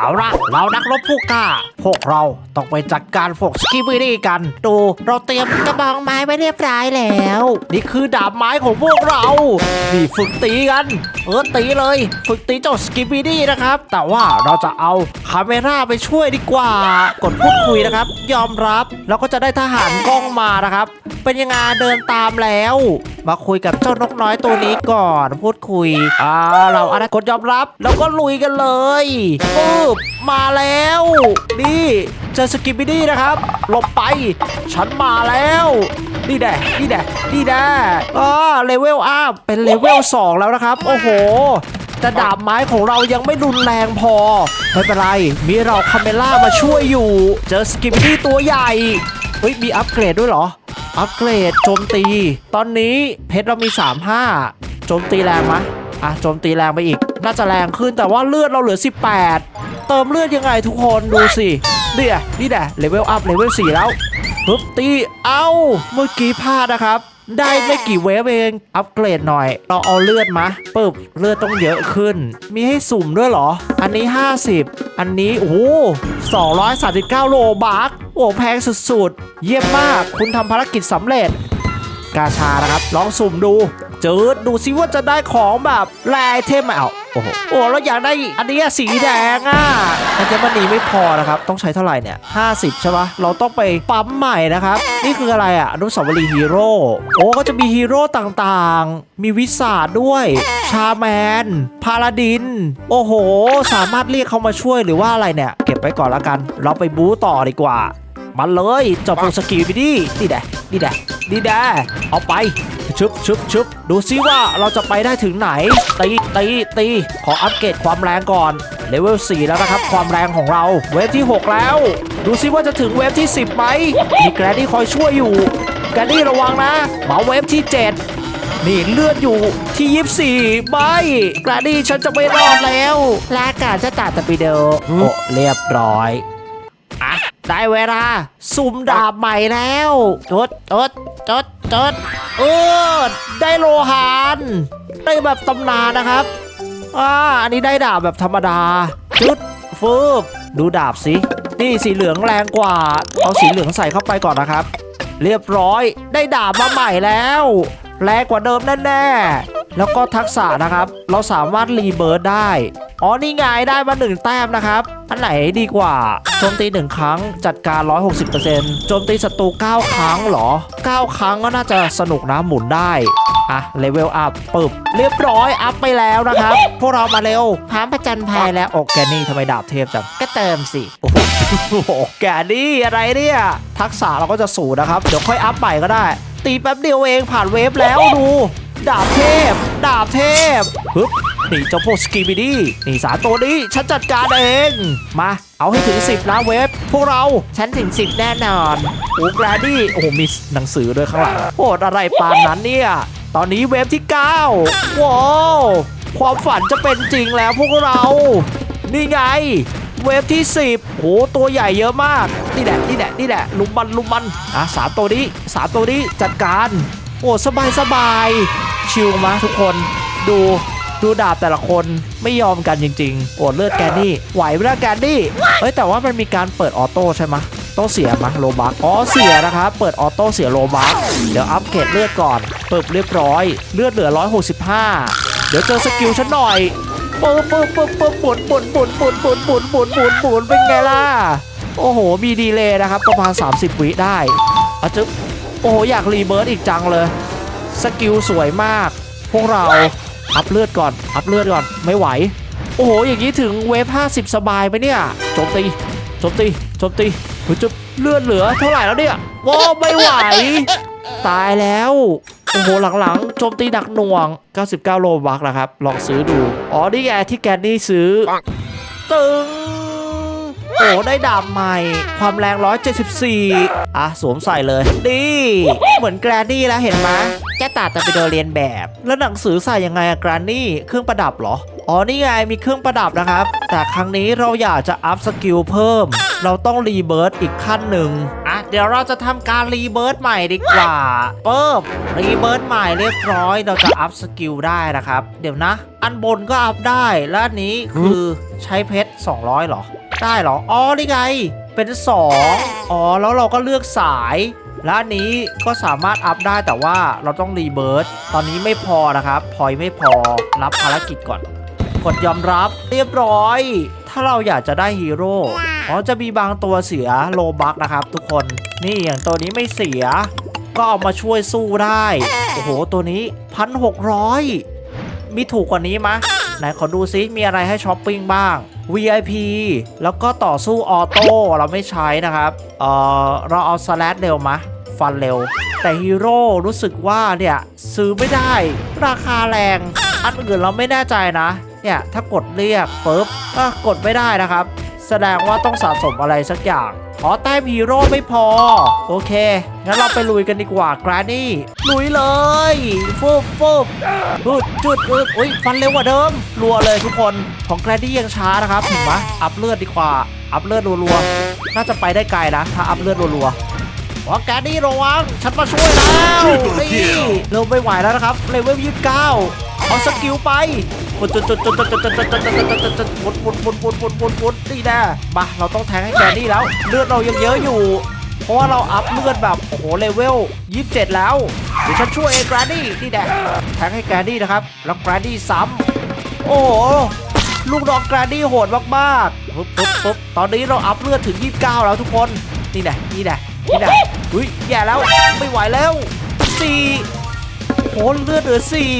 เอาละเรานักรบผู้กล้า พวกเราต้องไปจัดการพวกสกิบิดี้กัน ดูเราเตรียมกระบองไม้ไว้เรียบร้อยแล้ว นี่คือดาบไม้ของพวกเรา นี่ฝึกตีกัน เออตีเลย ฝึกตีเจ้าสกิบิดี้นะครับ แต่ว่าเราจะเอาคาเมราไปช่วยดีกว่า กดพูดคุยนะครับ ยอมรับแล้วก็จะได้ทหารกล้องมานะครับ เป็นยังไงเดินตามแล้ว มาคุยกับเจ้านกน้อยตัวนี้ก่อนพูดคุยอ่าเราอะไรกดยอมรับ แล้วก็ลุยกันเลยบมาแล้ว นี่เจอสกิปปิดี้นะครับหลบไป ฉันมาแล้วนี่แน่นี่แน่นี่แน่อ่าเลเวลอัพเป็นเลเวล2แล้วนะครับ โอ้โหแต่ดาบไม้ของเรายังไม่รุนแรงพอ ไม่เป็นไร มีเราคาเมล่ามาช่วยอยู่ เจอสกิปปิดี้ตัวใหญ่ เฮ้ย มีอัปเกรดด้วยเหรอ อัปเกรดโจมตี ตอนนี้เพชรเรามี 35โจมตีแรงไหมะอะโจมตีแรงไปอีก น่าจะแรงขึ้นแต่ว่าเลือดเราเหลือ 18 เติมเลือดยังไงทุกคนดูสิเนี่ยนี่แหละเลเวลอัพเลเวล4แล้วปึ๊บตีเอ้าเมื่อกี้พลาดนะครับ ได้ไม่กี่เวฟเองอัปเกรดหน่อย เราเอาเลือดมาปึ๊บเลือดต้องเยอะขึ้น มีให้สุ่มด้วยเหรอ อันนี้ 50 อันนี้ โอ้โห239 โลบาร์กโอ้แพงสุดๆ เยี่ยมมากคุณทำภารกิจสำเร็จ กาชานะครับ ลองสุ่มดู จิดดูซิว่าจะได้ของแบบแรไอเทมมเอาโอ้โหโอ้เราอยากได้อันนี้สีแดงอะอัญมณีไม่พอนะครับ ต้องใช้เท่าไหร่เนี่ย50 ใช่ปะเราต้องไปปั๊มใหม่นะครับ นี่คืออะไรอะอนุสาวรีย์ฮีโร่โอ้ก็จะมีฮีโร่ต่างๆ มีวิสาดด้วย ชาแมน พาลาดิน โอ้โห สามารถเรียกเขามาช่วยหรือว่าอะไรเนี่ย เก็บไว้ก่อนละกัน เราไปบู๊ต่อดีกว่า มาเลยจับพวกสกิลไปดินี่แดนี่แดนี่แดเอาไปชึบชึบชึบดูซิว่าเราจะไปได้ถึงไหน ตีตีตีขออัปเกรดความแรงก่อนเลเวล4แล้วนะครับ ความแรงของเราเวฟที่ 6 แล้ว ดูซิว่าจะถึงเวฟที่ 10ไหมมีแกรดี้คอยช่วยอยู่ แกรดี้ระวังนะมาเวฟที่ 7 นี่เลือดอยู่ที่ 24ไม่แกรดี้ฉันจะไม่รอดแล้วลาการจะตัดตะปีเดโอโอ้เรียบร้อยอะ ได้เวลาสุ่มดาบใหม่แล้วจดจดจดจดเออได้โลหานได้แบบตำนานนะครับอ่าอันนี้ได้ดาบแบบธรรมดาจุดฟืบดูดาบสินี่สีเหลืองแรงกว่า เอาสีเหลืองใส่เข้าไปก่อนนะครับ เรียบร้อยได้ดาบมาใหม่แล้วแรงกว่าเดิมแน่ๆแล้วก็ทักษะนะครับ เราสามารถรีเบิร์ดได้ อ๋อนี่ไงได้มาหนึ่งแต้มนะครับ อันไหนดีกว่าโจมตีหนึ่งครั้งจัดการ 160%โจมตีศัตรู9 ครั้งเหรอ 9 ครั้งก็น่าจะสนุกนะหมุนได้อะเลเวลอัพปึบเรียบร้อยอัพไปแล้วนะครับ พวกเรามาเร็วพามประจันภัยแล้วโอแกนี่ทำไมดาบเทพจังก็เติมสิโอ้โหแกนี่อะไรเนี่ยทักษะเราก็จะสูงนะครับ เดี๋ยวค่อยอัพใหม่ก็ได้ ตีแป๊บเดียวเองผ่านเวฟแล้วดู ดาบเทพ ดาบเทพฮึบ นี่เจ้าพวกสกีบิดี้นี่สารตัวนี้ฉันจัดการเอง มา เอาให้ถึง 10 นะเวฟพวกเราฉันถึง 10 แน่นอนโอ้กราดี้โอ้โหมีหนังสือด้วยข้างหลังโหดอะไรปานนั้นเนี่ย ตอนนี้เวฟที่ 9 ว้าวความฝันจะเป็นจริงแล้วพวกเรา นี่ไง เวฟที่ 10โหตัวใหญ่เยอะมาก นี่แหละนี่แหละนี่แหละลุมมันลุมมันอะสามตัวนี้สามตัวนี้จัดการ โอ้สบายสบายชิลมาทุกคนดู ดูดาบแต่ละคนไม่ยอมกันจริงๆ โอ้เลือดแกนนี่ไหวไหมล่ะแกนนี่เอ้ยแต่ว่ามันมีการเปิดออโต้ใช่ไหมะต้องเสียมะโลบักอ๋อเสียนะครับเปิดออโต้เสียโลบักเดี๋ยวอัปเกรดเลือดก่อนเปิดเรียบร้อย เลือดเหลือ 165 เดี๋ยวเจอสกิลฉันหน่อยปุ๊บปุ๊บปุ๊บปุ๊บปุนปุนปุนปุนปุนปุนปุนปุนปุนเป็นไงล่ะโอ้โห มีดีเลย์นะครับ ประมาณ 30 วิได้อาจจะโอ้โห อยากรีเบิร์ดอีกจังเลย สกิลสวยมาก พวกเรา อัพเลือดก่อน อัพเลือดก่อน ไม่ไหว โอ้โห อย่างนี้ถึงเวฟ50 สบายไหมเนี่ยโจมตีโจมตีโจมตีเฮ้ยจะเลือดเหลือเท่าไหร่แล้วเนี่ยโอ้ไม่ไหว ตายแล้ว โอ้โห หลังๆ โจมตีหนักหน่วง 99 โลบักนะครับ ลองซื้อดู อ๋อ นี่ไงที่แกนนี่ซื้อ ตึง โอ้ได้ดาบใหม่ ความแรง 174 อะ สวมใส่เลย ดี เหมือนแกรนนี่แล้วเห็นไหมแกตัดแต่ไปโดนเรียนแบบ แล้วหนังสือใส่ยังไงอะแกรนนี่ เครื่องประดับเหรอ อ๋อ นี่ไง มีเครื่องประดับนะครับ แต่ครั้งนี้เราอยากจะอัพสกิลเพิ่ม เราต้องรีเบิร์ตอีกขั้นหนึ่งอะ เดี๋ยวเราจะทำการรีเบิร์ตใหม่ดีกว่าเปิบรีเบิร์ตใหม่เรียบร้อย เราจะอัพสกิลได้นะครับ เดี๋ยวนะ อันบนก็อัพได้ และนี้คือใช้เพชร 200เหรอ ได้เหรอ อ๋อ นี่ไง เป็น 2 อ๋อ แล้วเราก็เลือกสาย และอันนี้ก็สามารถอัพได้แต่ว่าเราต้องรีเบิร์ตตอนนี้ไม่พอนะครับ พอยไม่พอ รับภารกิจก่อน กดยอมรับ เรียบร้อย ถ้าเราอยากจะได้ฮีโร่ อ๋อ จะมีบางตัวเสียโลบักนะครับ ทุกคน นี่อย่างตัวนี้ไม่เสีย ก็เอามาช่วยสู้ได้ โอ้โห ตัวนี้พันหกร้อยมีถูกกว่านี้มะ ไหนขอดูซิมีอะไรให้ช้อปปิ้งบ้าง VIP แล้วก็ต่อสู้ออโต้เราไม่ใช้นะครับ เออเราเอาสแลดเร็วมะ ฟันเร็ว แต่ฮีโร่รู้สึกว่าเนี่ย ซื้อไม่ได้ ราคาแรง อันอื่นเราไม่แน่ใจนะ เนี่ย ถ้ากดเรียกปุ๊บก็กดไม่ได้นะครับ แสดงว่าต้องสะสมอะไรสักอย่าง อ๋อแต้มฮีโร่ไม่พอ โอเค งั้นเราไปลุยกันดีกว่า กรานี่ ลุยเลยฟุบฟุบจุดจุดอึดอุ้ยฟันเร็วกว่าเดิม รัวเลยทุกคน ของแกรนี่ยังช้านะครับเห็นไหมอัพเลือดดีกว่า อัพเลือดรัวๆ น่าจะไปได้ไกลนะ ถ้าอัพเลือดรัวๆว่าแกนี่ระวัง ฉันมาช่วยแล้วนี่เริ่มไม่ไหวแล้วนะครับเลเวลยี่สิบเก้าเอาสกิลไป กดจดจดจดจดจดจดจดจดจดจดจดจดวนวนวนวนวนวนวนนี่แน่มาเราต้องแทงให้แกนี่แล้ว เลือดเรายังเยอะอยู่ เพราะว่าเราอัพเลือดแบบโอ้โหเลเวล27 แล้วเดี๋ยวฉันช่วยเองแกรนดี้นี่แน่แทงให้แกรนดี้นะครับ แล้วแกรนดี้ซ้ำโอ้โหลูกน้องแกรนดี้โหดมากๆปุ๊บปุ๊บปุ๊บตอนนี้เราอัพเลือดถึง 29 แล้วทุกคนนี่แน่นี่แน่นี่แน่อุ้ยแย่แล้วไม่ไหวแล้วสี่โหเลือดเหลือสี่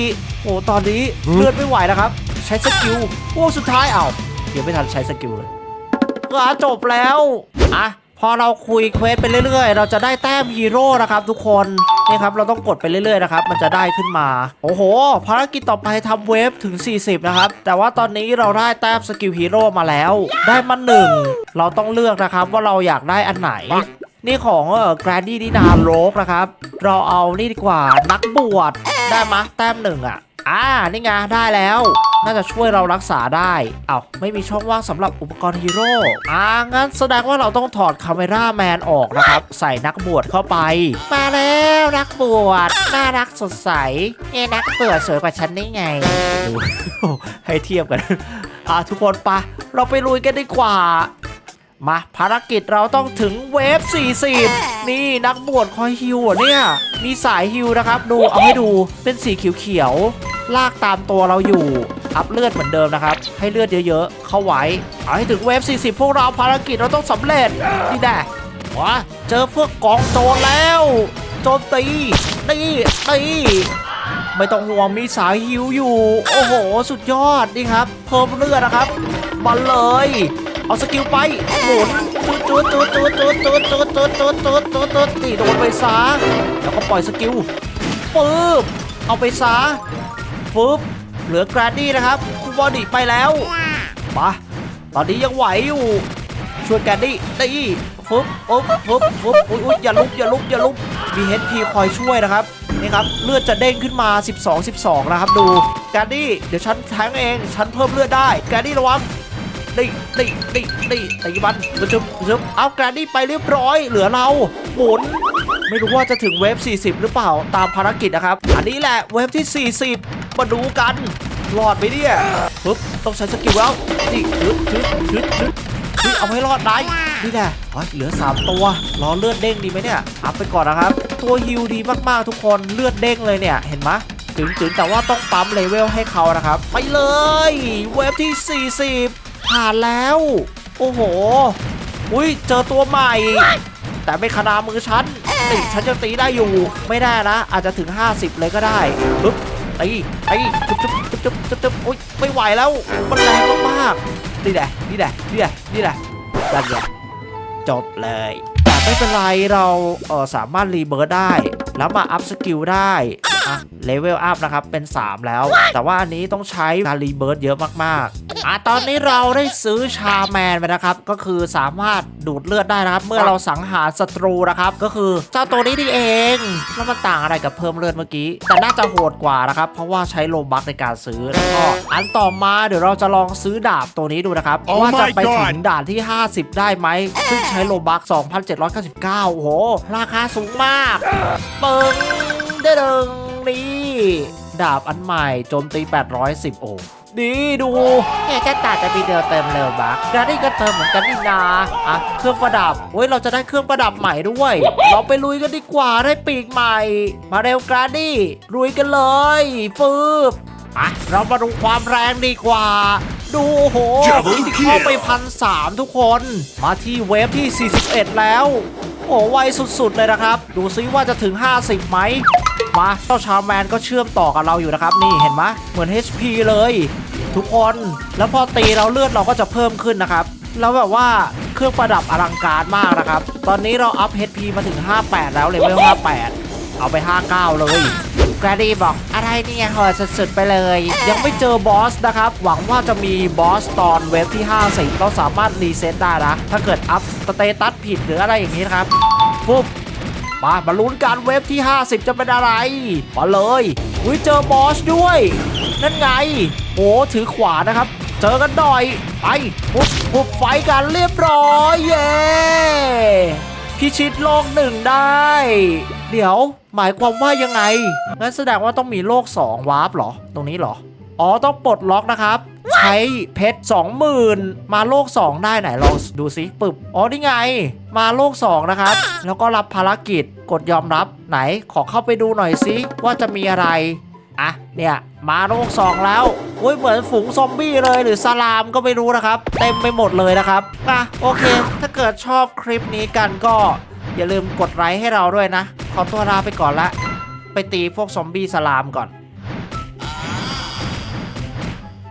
อ้ตอนนี้เลือดไม่ไหวนะครับ ใช้สกิลโอ้สุดท้ายเอ้าเดี๋ยวไม่ทันใช้สกิลเลยก็จบแล้วอะพอเราคุยเควสไปเรื่อยๆ เราจะได้แต้มฮีโร่นะครับทุกคนนี่ครับเราต้องกดไปเรื่อยๆนะครับมันจะได้ขึ้นมา โอ้โห ภารกิจต่อไปทำเวฟถึง 40 นะครับ แต่ว่าตอนนี้เราได้แต้มสกิลฮีโร่มาแล้ว ได้มาหนึ่งเราต้องเลือกนะครับว่าเราอยากได้อันไหน นี่ของเออแกรนดี้ดินาโรกนะครับ เราเอานี่ดีกว่านักบวชได้มะแต้มหนึ่งอะ อ่านี่ไงได้แล้ว น่าจะช่วยเรารักษาได้ เอา้าไม่มีช่องว่างสำหรับอุปกรณ์ฮีโร่อ่างั้นแสดงว่าเราต้องถอดคาเมราแมนออกนะครับ ใส่นักบวชเข้าไป มาแล้วนักบวชน่ารักสดใสเอ้นักบวชสวยกว่าฉันได้ไง ให้เทียบกันอ่าทุกคนปะเราไปลุยกันดีกว่า มาภารกิจเราต้องถึงเวฟ 40 นี่นักบวชคอยฮิวเนี่ย มีสายฮิวนะครับ ดูเอาให้ดูเป็นสีเขียวๆลากตามตัวเราอยู่ อัพเลือดเหมือนเดิมนะครับ ให้เลือดเยอะๆ เข้าไว้เอาให้ถึงเวฟ 40 พวกเราภารกิจเราต้องสำเร็จนี่แน่วะเจอพวกกองโจรแล้ว โจมตีนี่นี่ไม่ต้องห่วงมีสายฮิวอยู่ โอ้โห สุดยอดนี่ครับ เพิ่มเลือดนะครับมาเลย เอาสกิลไปหมุนตูดตูดตูดตูดตูดตูดตูดตูดตูดตูดตูดตีโดนไปซะแล้วก็ปล่อยสกิลปึ๊บเอาไปซะปึ๊บเหลือกรนดี้นะครับคูบอดี้ไปแล้วมาตอนนี้ยังไหวอยู่ช่วยแกรดี้ได้ปึ๊บปึ๊บปึ๊บปึ๊บอุ้ยอย่าลุกอย่าลุกอย่าลุกมีเฮดพีคอยช่วยนะครับนี่ครับเลือดจะเด้งขึ้นมา 12 12 นะครับ ดูแกรดี้เดี๋ยวฉันแทงเอง ฉันเพิ่มเลือดได้แกรดี้ระวัง นี่นี่นี่นี่ตีมันจึ๊บจึ๊บเอาแกรนดี้ไปเรียบร้อย เหลือเราหมุนไม่รู้ว่าจะถึงเวฟ 40 หรือเปล่าตามภารกิจนะครับ อันนี้แหละเวฟที่ 40 มาดูกันรอดไหมเนี่ยปึ๊บต้องใช้สกิลแล้วนี่ชึดชึดชึดชึดชึดเอาให้รอดได้นี่แหละเหลือ 3 ตัวรอเลือดเด้งดีไหมเนี่ยอัพไปก่อนนะครับ ตัวฮิวดีมากๆทุกคนเลือดเด้งเลยเนี่ยเห็นไหมถึงถึงแต่ว่าต้องปั๊มเลเวลให้เขานะครับ ไปเลย เวฟที่ 40 ผ่านแล้ว โอ้โห อุ้ยเจอตัวใหม่ แต่ไม่ขนามือฉันนี่ฉันจะตีได้อยู่ ไม่ได้นะ อาจจะถึง 50 เลยก็ได้ปึ๊บตีตีจุ๊บจุ๊บจุ๊บจุ๊บจุ๊บจุ๊บอุ้ยไม่ไหวแล้ว มันแรงมากๆนี่แหละนี่แหละนี่แหละนี่แหละนั่นไงจบเลยแต่ไม่เป็นไรเราเออสามารถรีเบิร์ดได้ แล้วมาอัพสกิลได้อะ เลเวลอัพนะครับ เป็น 3 แล้ว แต่ว่าอันนี้ต้องใช้การรีเบิร์ดเยอะมากๆอะตอนนี้เราได้ซื้อชาแมนไปนะครับ ก็คือสามารถดูดเลือดได้นะครับ เมื่อเราสังหารศัตรูนะครับ ก็คือเจ้าตัวนี้นี่เอง แล้วมันต่างอะไรกับเพิ่มเลือดเมื่อกี้ แต่น่าจะโหดกว่านะครับ เพราะว่าใช้โลบัคในการซื้อแล้วก็อันต่อมาเดี๋ยวเราจะลองซื้อดาบตัวนี้ดูนะครับ Oh ว่าจะ my ไปถึง God ด่านที่ 50 ได้ไหมซึ่งใช้โลบัค2,799โอ้โหราคาสูงมาก เปิงได้เดิง นี่ดาบอันใหม่โจมตี 810 โอ้ดีดูเนี่ยแค่ตัดจะปีเดียวเต็มเร็วบักกานี่ก็เติมเหมือนกันนี่นาอะเครื่องประดับเฮ้ยเราจะได้เครื่องประดับใหม่ด้วย เราไปลุยกันดีกว่าได้ปีกใหม่ มาเร็วกราดี้ลุยกันเลยฟืบอะเรามาดูความแรงดีกว่า ดูโอ้โห Double ที่เข้าไป kill พันสามทุกคน มาที่เวฟที่ 41 แล้ว โอ้ไวสุดๆเลยนะครับ ดูซิว่าจะถึง 50ไหม มาเจ้าชาวแมนก็เชื่อมต่อกับเราอยู่นะครับ นี่เห็นไหมเหมือน HP เลย ทุกคนแล้วพอตีเราเลือดเราก็จะเพิ่มขึ้นนะครับ แล้วแบบว่าเครื่องประดับอลังการมากนะครับ ตอนนี้เราอัพ HP มาถึง 58 แล้วเลเวล58 เอาไป 59 เลยแกรดี้บอกอะไรเนี่ยเหอะสุดๆไปเลย ยังไม่เจอบอสนะครับ หวังว่าจะมีบอสตอนเวฟที่50เราสามารถรีเซ็ตได้นะ ถ้าเกิดอัพสเตตัสผิดหรืออะไรอย่างนี้นะครับปุ๊บ มามาลุ้นการเวฟที่ 50 จะเป็นอะไร มาเลยอุ้ยเจอบอสด้วย นั่นไงโอ้ถือขวานะครับ เจอกันหน่อย ไปปุ๊บปุ๊บไฟกันเรียบร้อย เย้พิชิตโลกหนึ่งได้ เดี๋ยวหมายความว่ายังไง งั้นแสดงว่าต้องมีโลก 2 วาร์ปเหรอ ตรงนี้เหรอ อ๋อต้องปลดล็อกนะครับ ช้เพชร20,000 มาโลก 2 ได้ไหนลองดูซิปึบอ๋อนี่ไง มาโลก 2 นะครับ แล้วก็รับภารกิจกดยอมรับไหนขอเข้าไปดูหน่อยซิว่าจะมีอะไรอะเนี่ยมาโลก 2 แล้วอุ้ยเหมือนฝูงซอมบี้เลยหรือสลามก็ไม่รู้นะครับ เต็มไปหมดเลยนะครับอะโอเค ถ้าเกิดชอบคลิปนี้กันก็อย่าลืมกดไลค์ให้เราด้วยนะ ขอตัวลาไปก่อนละ ไปตีพวกซอมบี้สลามก่อน